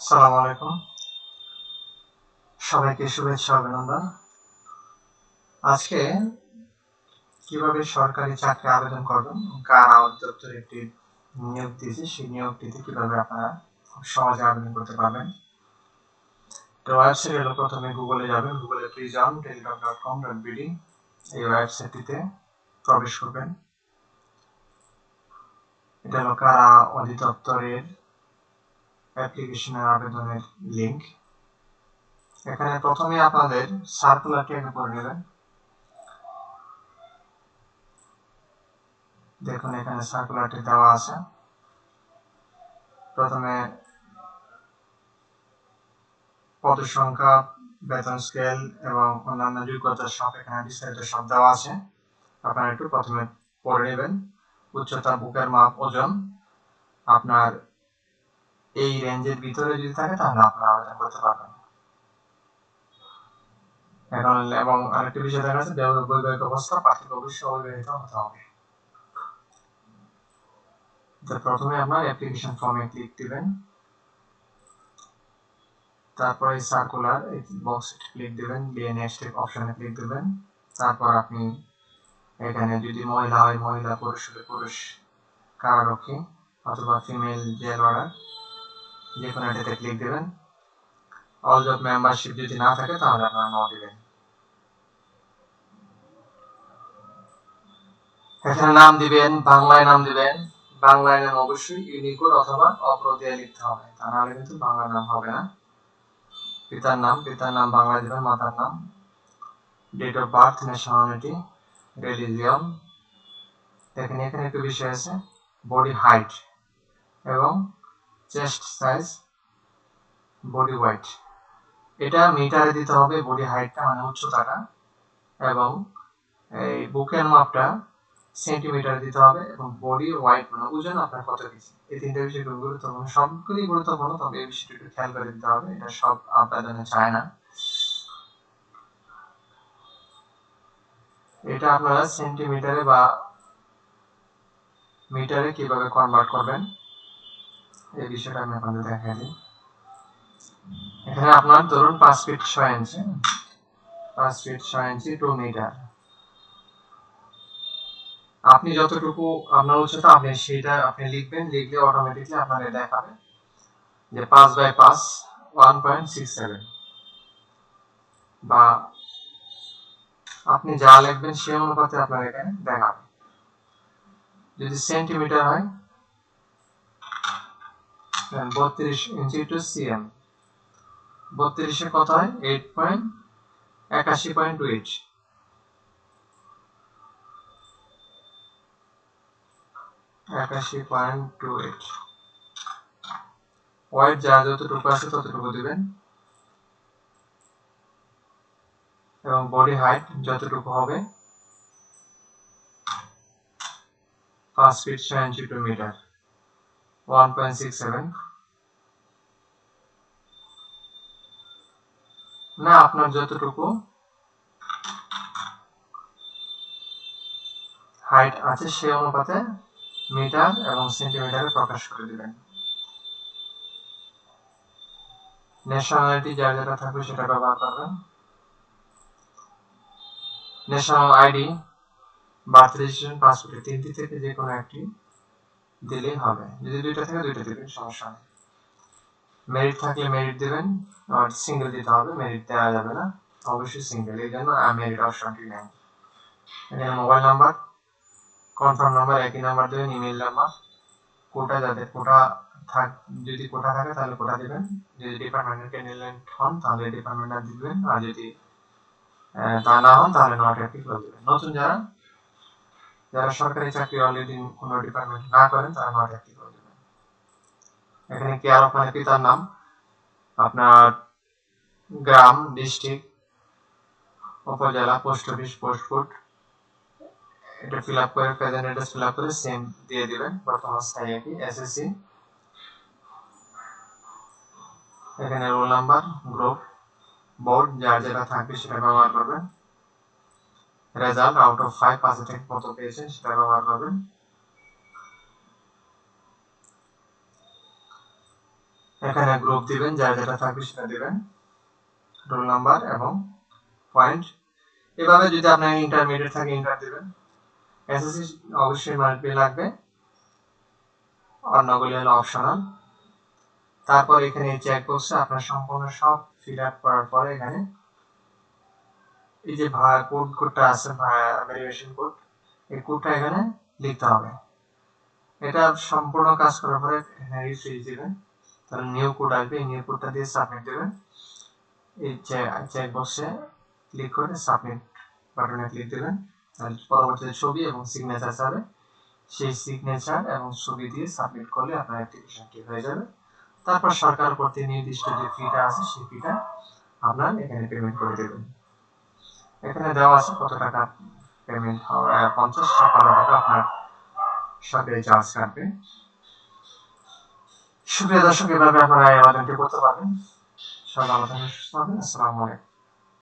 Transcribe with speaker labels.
Speaker 1: সালাম আলাইকুম সবাইকে শুভেচ্ছা, অভিনন্দন। আজকে কীভাবে সরকারি চাকরি আবেদন করবেন, কার আওয়াজ একটি নিয়োগ দিয়েছে, সেই নিয়োগটিতে কীভাবে আপনারা খুব সহজে আবেদন করতে পারবেন। তো ওয়েবসাইট হলো প্রথমে গুগলে যাবেন গুগলে prism telegram dot com dot B D এই ওয়েবসাইটটিতে প্রবেশ করবেন। এটা হলো কারা অধিদপ্তরের অ্যাপ্লিকেশনের আবেদনের লিংক এখানে প্রথমে আপনাদের সার্কুলারটি আগে পড়ে নেবেন। দেখুন, এখানে সার্কুলারটি দেওয়া আছে। প্রথমে পদ সংখ্যা, বেতন স্কেল এবং অন্যান্য যোগ্যতার সব এখানে বিস্তারিত সব দেওয়া আছে। আপনারা একটু প্রথমে পড়ে নেবেন। উচ্চতা, বুকের মাপ, ওজন। আপনার এই রেঞ্জের ভিতরে যদি থাকে তাহলে আপনারা আবেদন করতে পারবেন। এখন এবং আরেকটি বিষয় দেখা যাচ্ছে বৈবাহিক অবস্থা প্রার্থীকে অবশ্যই অবিবাহিত হতে হবে। প্রথমে আপনার অ্যাপ্লিকেশন ফর্মে ক্লিক দিবেন। তারপরে সার্কুলার বক্স ক্লিক দিবেন, দিয়ে নেক্সট অপশনে ক্লিক দিবেন। তারপর আপনি এখানে যদি মহিলা হয়, মহিলা, পুরুষ হলে পুরুষ কারারক্ষী অথবা ফিমেল জেল অর্ডার যে কোনো এটাতে ক্লিক দিবেন। অল জব মেম্বারশিপ যদি না থাকে, তাহলে আপনারা নো দিবেন। এখানে নাম দিবেন, বাংলায় নাম দিবেন। বাংলায় নাম অবশ্যই ইউনিকোড অথবা অপ্রদেয় লিখতে হবে। তা নাহলে কিন্তু বাংলা নাম হবে না। পিতার নাম পিতার নাম বাংলা দিবেন, মাতার নাম। Date of birth nationality religion দেখেন এখানে একটু বিষয় আছে। বডি হাইট এবং চেস্ট সাইজ বডি ওয়াইট এটা মিটারে দিতে হবে বডি হাইটটা মানে উচ্চতাটা, এবং এই বুকের মাপটা সেন্টিমিটার দিতে হবে, এবং বডি ওয়াইট মানে ওজন আপনার কত কেজি। এই তিনটা বিষয় খুব গুরুত্বপূর্ণ, সবগুলোই গুরুত্বপূর্ণ, তবে এই বিষয়টা একটু খেয়াল করে দিতে হবে, এটা সব আবেদনে চায় না। এটা আপনারা সেন্টিমিটারে বা মিটারে কীভাবে কনভার্ট করবেন? এই বিষয়টা আমি আপনাদের দেখাই দিই। এখানে আপনার ধরুন পাঁচ ফিট ছয় ইঞ্চি পাঁচ ফিট ছয় ইঞ্চি টু মিটার আপনি যতটুকু আপনার উচ্চতা, আপনি সেটা আপনি লিখবেন, লিখলে অটোমেটিকলি আপনার দেখাবে যে পাঁচ বাই পাঁচ ওয়ান পয়েন্ট সিক্স সেভেন বা আপনি যা লিখবেন সেই অনুপাতে আপনার এখানে দেখাবে। যদি সেন্টিমিটার হয় বত্রিশ ইঞ্চি টু সিএম। বত্রিশে কত হয়? এইট পয়েন্ট একাশি পয়েন্ট এইট। একাশি পয়েন্ট টু যা যতটুকু আছে ততটুকু দিবেন। এবং বডি হাইট যতটুকু হবে, পাঁচ ফিট ছয় inch to metre. One point six seven না, আপনার যতটুকু হাইট আছে সেই অনুপাতে মিটার এবং সেন্টিমিটারে প্রকাশ করে দিবেন। ন্যাশনালিটি যার যেটা থাকবে সেটা ব্যবহার করবেন। ন্যাশনাল আইডি বার্থ রেজিস্ট্রেশন পাসপোর্টের তিনটি থেকে যে কোনো একটি। দিলেই হবে। যদি দুইটা থাকে, দুইটা দিবেন, সমস্যা নেই। মেরিট থাকলে মেরিট দিবেন আর সিঙ্গেল দিতে হবে মেরিট দেওয়া যাবে না। অবশ্যই সিঙ্গেল এই জন্য মেরিট অপশনটি নেন এখানে মোবাইল নাম্বার কনফার্ম নাম্বার একই নাম্বার দেবেন ইমেল নাম্বার কোটা যাদের কোটা থাক, যদি কোটা থাকে, তাহলে কোটা দিবেন। যদি ডিপার্টমেন্টের ক্যান্ডিডেট হন, তাহলে ডিপার্টমেন্ট দিবেন। আর যদি তা না হন, তাহলে নট অ্যাক্টিভ করে দেবেন। নতুন যারা যারা সরকারি চাকরি অলরেডি কোনো ডিপার্টমেন্ট না করেন, তারা নট অ্যাক্টিভ করে দেবেন। এখানে কেয়ার অফ মানে পিতার নাম? আপনার গ্রাম ডিস্ট্রিক্ট উপজেলা পোস্ট অফিস পোস্ট কোড এটা ফিল আপ করে প্রেজেন্ট অ্যাড্রেস ফিল আপ করে সেম দিয়ে দিবেন। বর্তমান স্থায়ী একই এসএসসি এখানে রোল নাম্বার গ্রুপ বোর্ড যার যেটা থাকবে সেটা ব্যবহার করবেন। রেজাল্ট আউট অফ ফাইভ থেকে কত পেয়েছেন সেটা ব্যবহার করবেন। এখানে গ্রুপ দিবেন যা যেটা থাকবে সেটা দিবেন। রোল নাম্বার এবং পয়েন্ট এভাবে যদি আপনার ইন্টারমিডিয়েট থাকে ইন্টার দিবেন। এসএসসি অবশ্যই মার্কবি লাগবে। অন্যগুলি হলো অপশনাল তারপর এখানে চেক বক্সে আপনার সম্পূর্ণ সব ফিল আপ করার পরে এখানে এই যে কোড কোডটা আছে ভেরিয়েশন কোড এই কোডটা এখানে লিখতে হবে। এটা সম্পূর্ণ কাজ করার পরে এখানে রিফ্রেশ দিবেন। তাহলে নিউ কোড আসবে, এই নিউ কোডটা দিয়ে সাবমিট দিবেন। এই চেক বক্সে ক্লিক করে সাবমিট বাটনে ক্লিক দিবেন। তাহলে পরবর্তীতে ছবি এবং সিগনেচার চাবে, সেই সিগনেচার এবং ছবি দিয়ে সাবমিট করলে আপনার অ্যাপ্লিকেশনটি হয়ে যাবে। তারপর সরকার কর্তৃক নির্দিষ্ট যে ফিটা আছে, সেই ফিটা আপনার এখানে পেমেন্ট করে দেবেন। এখানে দেওয়া আছে কত টাকা পেমেন্ট হবে পঞ্চাশ ছাপ্পান্ন টাকা আপনার সাথে চার্জ কাটবে সুপ্রিয় দর্শক, এভাবে আপনারা আবেদনটি করতে পারবেন। সবাই আলোচনা সুস্থ থাকবেন। আসসালামু আলাইকুম।